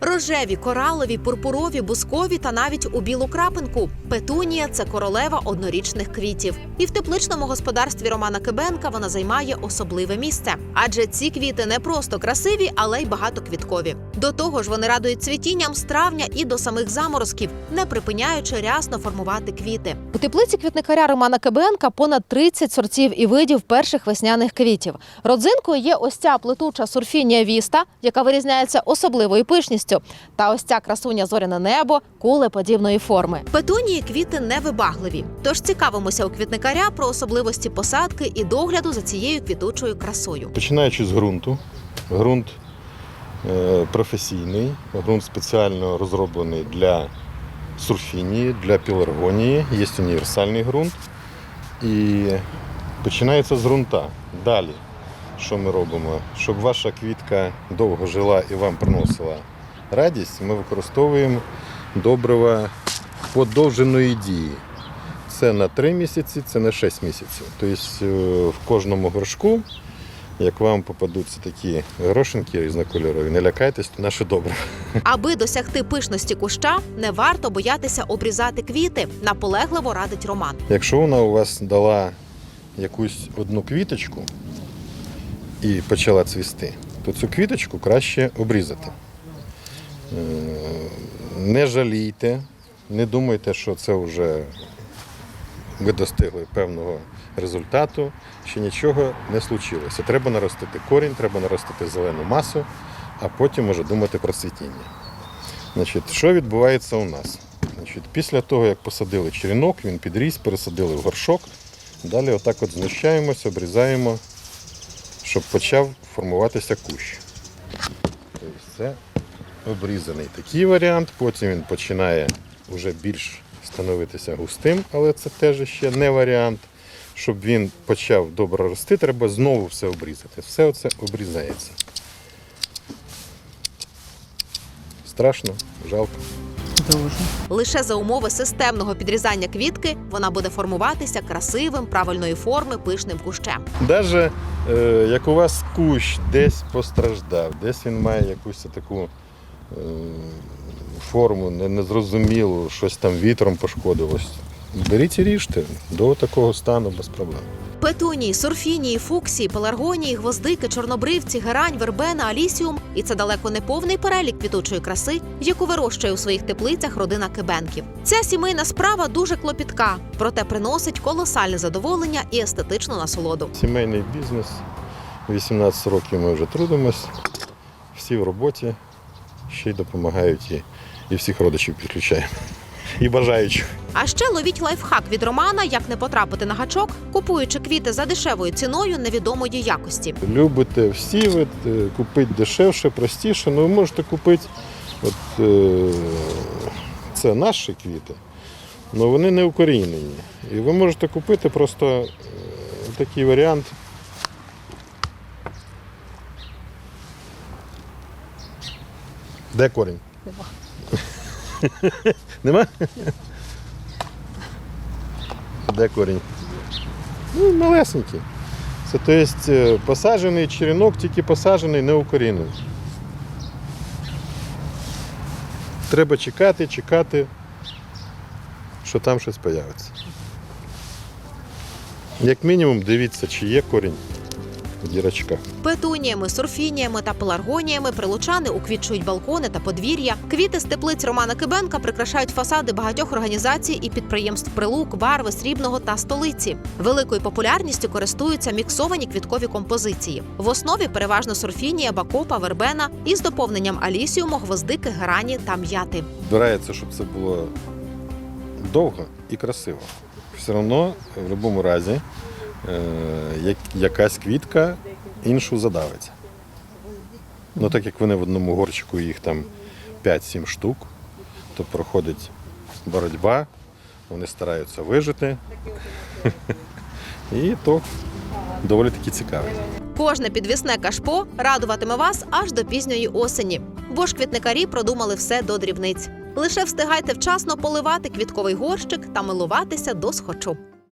Рожеві, коралові, пурпурові, бускові та навіть у білу крапинку. Петунія це королева однорічних квітів. І в тепличному господарстві Романа Кибенка вона займає особливе місце. Адже ці квіти не просто красиві, але й багатоквіткові. До того ж, вони радують цвітінням з травня і до самих заморозків, не припиняючи рясно формувати квіти. У теплиці квітникаря Романа Кибенка понад 30 сортів і видів перших весняних квітів. Родзинкою є ось ця плетуча сурфінія віста, яка вирізняється особливою пишністю. Та ось ця красуня зоряне небо кулеподібної форми. Петунії квіти невибагливі. Тож цікавимося у квітникаря про особливості посадки і догляду за цією квітучою красою. Починаючи з ґрунту. Ґрунт е, професійний, ґрунт спеціально розроблений для сурфінії, для піларгонії. Є універсальний ґрунт. І починається з ґрунта. Далі, що ми робимо? Щоб ваша квітка довго жила і вам приносила радість, ми використовуємо добрива подовженої дії. Це на 3 місяці, це на 6 місяців. Тобто е, в кожному горшку як вам попадуться такі горошинки різнокольорові, не лякайтесь, то наше добре. Аби досягти пишності куща, не варто боятися обрізати квіти. Наполегливо радить Роман. Якщо вона у вас дала якусь одну квіточку і почала цвісти, то цю квіточку краще обрізати. Не жалійте, не думайте, що це вже ви достигли певного результату, ще нічого не случилося. Треба наростити корінь, треба наростити зелену масу, а потім вже думати про цвітіння. Значить, що відбувається у нас? Значить, після того, як посадили черенок, він підріс, пересадили в горшок. Далі отак от знущаємось, обрізаємо, щоб почав формуватися кущ. Тобто це обрізаний такий варіант, потім він починає вже більш становитися густим, але це теж ще не варіант. Щоб він почав добре рости, треба знову все обрізати. Все це обрізається. Страшно, жалко. Дуже. Лише за умови системного підрізання квітки вона буде формуватися красивим, правильної форми, пишним кущем. Даже е, як у вас кущ десь постраждав, десь він має якусь таку форму не- незрозумілу, щось там вітром пошкодилось. Беріть і ріжте до такого стану без проблем. Петунії, сурфінії, фуксії, пеларгонії, гвоздики, чорнобривці, герань, вербена, алісіум і це далеко не повний перелік квітучої краси, яку вирощує у своїх теплицях родина кибенків. Ця сімейна справа дуже клопітка, проте приносить колосальне задоволення і естетичну насолоду. Сімейний бізнес. 18 років ми вже трудимось, всі в роботі, ще й допомагають і, і всіх родичів підключаємо. І бажаючих. А ще ловіть лайфхак від Романа, як не потрапити на гачок, купуючи квіти за дешевою ціною невідомої якості. Любите всі, ви е, купити дешевше, простіше. Ну, ви можете купити, от, е, це наші квіти, але вони не укорінені. І ви можете купити просто е, такий варіант. Де корінь? Нема. Нема? Де корінь? Ну, малесенький. Це то є е, посаджений черенок, тільки посаджений, не укорінений. Треба чекати, чекати, що там щось з'явиться. Як мінімум, дивіться, чи є корінь в дірочках. Петуніями, сурфініями та пеларгоніями прилучани уквітчують балкони та подвір'я. Квіти з теплиць Романа Кибенка прикрашають фасади багатьох організацій і підприємств Прилук, Барви, Срібного та столиці. Великою популярністю користуються міксовані квіткові композиції. В основі переважно сурфінія, бакопа, вербена із доповненням алісіуму, гвоздики, герані та м'яти. Збирається, щоб це було довго і красиво. Все одно, в будь-якому разі, якась квітка іншу задавиться. Ну, так як вони в одному горчику їх там 5-7 штук, то проходить боротьба, вони стараються вижити. І то доволі таки цікаво. Кожне підвісне кашпо радуватиме вас аж до пізньої осені, бо ж квітникарі продумали все до дрібниць. Лише встигайте вчасно поливати квітковий горщик та милуватися до схочу.